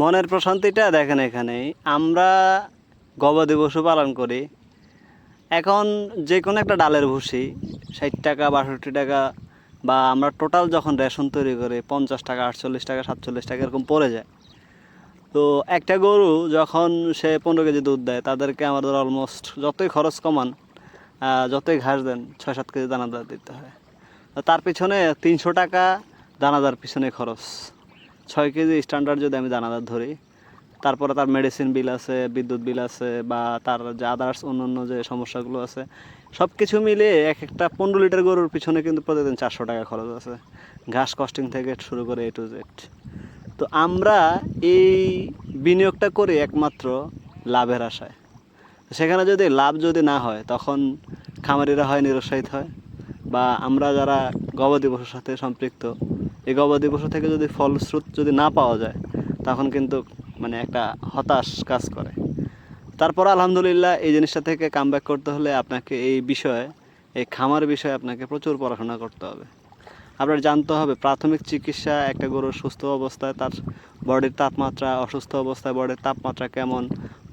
মনের প্রশান্তিটা দেখেন এখানে, আমরা গবাদি পশু পালন করি। এখন যে কোনো একটা ডালের ভুসি, ষাট টাকা, বাষট্টি টাকা, বা আমরা টোটাল যখন রেশন তৈরি করি, পঞ্চাশ টাকা, আটচল্লিশ টাকা, সাতচল্লিশ টাকা, এরকম পড়ে যায়। তো একটা গরু যখন সে পনেরো কেজি দুধ দেয়, তাদেরকে আমাদের অলমোস্ট যতই খরচ কমান যতই ঘাস দেন, ছয় সাত কেজি দানাদার দিতে হয়। তার পিছনে তিনশো টাকা দানাদার পিছনে খরচ। ছয় কেজি স্ট্যান্ডার্ড যদি আমি দানাদার ধরি, তারপরে তার মেডিসিন বিল আছে, বিদ্যুৎ বিল আছে, বা তার যে আদার্স অন্যান্য যে সমস্যাগুলো আছে সব কিছু মিলিয়ে এক একটা পনেরো লিটার গরুর পিছনে কিন্তু প্রতিদিন চারশো টাকা খরচ আছে। ঘাস কস্টিং থেকে শুরু করে এ টু জেড তো আমরা এই বিনিয়োগটা করি একমাত্র লাভের আশায়। সেখানে যদি লাভ যদি না হয়, তখন খামারিরা হয় নিরুৎসাহিত হয়, বা আমরা যারা গবাদি পশুর সাথে সম্পৃক্ত এই গবাদি পশু থেকে যদি ফলস্রুত যদি না পাওয়া যায়, তখন কিন্তু মানে একটা হতাশ কাজ করে। তারপর আলহামদুলিল্লাহ এই জিনিসটা থেকে কামব্যাক করতে হলে আপনাকে এই বিষয়ে, এই খামার বিষয়ে আপনাকে প্রচুর পড়াশোনা করতে হবে। আপনার জানতে হবে প্রাথমিক চিকিৎসা, একটা গরুর সুস্থ অবস্থায় তার বডির তাপমাত্রা, অসুস্থ অবস্থায় বডির তাপমাত্রা কেমন,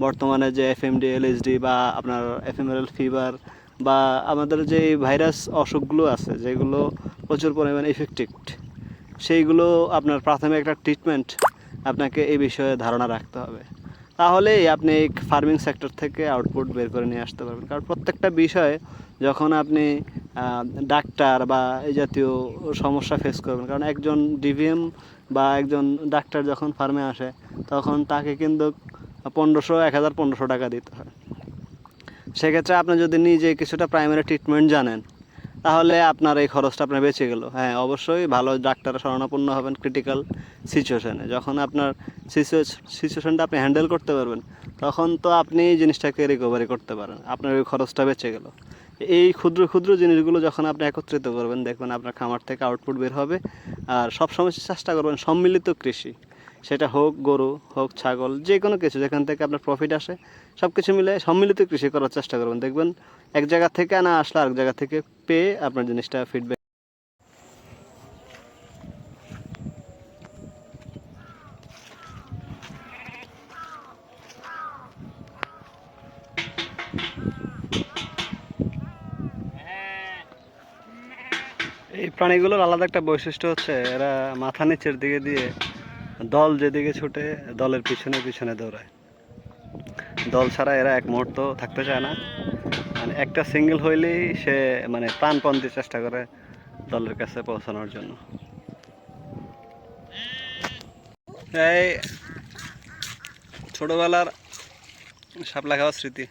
বর্তমানে যে এফএমডি এলএসডি বা আপনার এফএমএল ফিভার বা আমাদের যে ভাইরাস অসুখগুলো আছে, যেগুলো প্রচুর পরিমাণে ইফেক্টিভ সেইগুলো আপনার প্রাথমিক একটা ট্রিটমেন্ট আপনাকে এই বিষয়ে ধারণা রাখতে হবে। তাহলেই আপনি এই ফার্মিং সেক্টর থেকে আউটপুট বের করে নিয়ে আসতে পারবেন। কারণ প্রত্যেকটা বিষয়ে যখন আপনি ডাক্তার বা এই জাতীয় সমস্যা ফেস করবেন, কারণ একজন ডিভিএম বা একজন ডাক্তার যখন ফার্মে আসে, তখন তাকে কিন্তু পনেরোশো, এক হাজার পনেরোশো টাকা দিতে হয়। সেক্ষেত্রে আপনি যদি নিজে কিছুটা প্রাইমারি ট্রিটমেন্ট জানেন তাহলে আপনার এই খরচটা আপনার বেঁচে গেল। হ্যাঁ অবশ্যই ভালো ডাক্তার শরণাপন্ন হবেন ক্রিটিক্যাল সিচুয়েশনে যখন আপনার সিচুয়েশনটা আপনি হ্যান্ডেল করতে পারবেন, তখন তো আপনি জিনিসটাকে রিকভারি করতে পারেন। আপনার ওই খরচটা বেঁচে গেল। এই ক্ষুদ্র ক্ষুদ্র জিনিসগুলো যখন আপনি একত্রিত করবেন, দেখবেন আপনার খামার থেকে আউটপুট বের হবে। আর সবসময় চেষ্টা করবেন সম্মিলিত কৃষি। সেটা হোক গরু, হোক ছাগল যে কোনো কিছু, যেখান থেকে আপনার প্রফিট আসে সব কিছু মিলে সম্মিলিত কৃষি করার চেষ্টা করবেন। দেখবেন এক জায়গা থেকে না আসলে আরেক জায়গা থেকে পেয়ে আপনার জিনিসটা ফিডব্যাক এই প্রাণীগুলোর আলাদা একটা বৈশিষ্ট্য হচ্ছে, এরা মাথা নিচের দিকে দিয়ে দল যেদিকে ছুটে দলের পিছনে পিছনে দৌড়ায়। দল ছাড়া এরা এক মুহূর্ত থাকতে চায় না। মানে একটা সিঙ্গেল হইলেই সে মানে প্রাণপণ দিয়ে চেষ্টা করে দলের কাছে পৌঁছানোর জন্য। এই ছোটবেলার সাপলা খাওয়ার স্মৃতি।